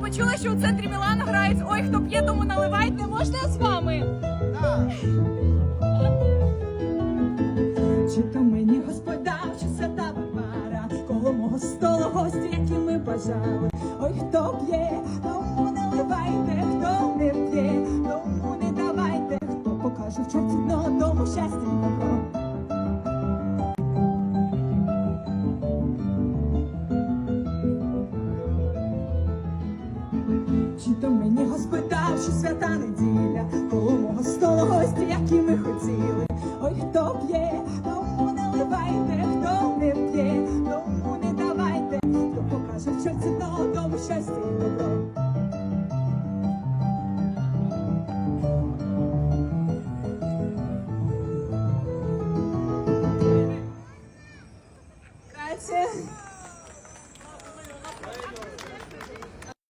Почула, що у центрі Мілана грають Ой, хто п'є, тому наливайте. Можна з вами? Чи то мені господа, чи свята Варвара, коло мого столу гості, які ми бажали. Ой, хто п'є, тому не ливайте, хто не п'є, тому не давайте, хто покаже в чорті дно, тому щастя Чи то мені господар, що свята неділя, коло мого столу гості, які ми хотіли. Ой, хто п'є, тому наливайте, хто не п'є, тому не давайте, хто покаже, що це тому щастя і добро. Катя.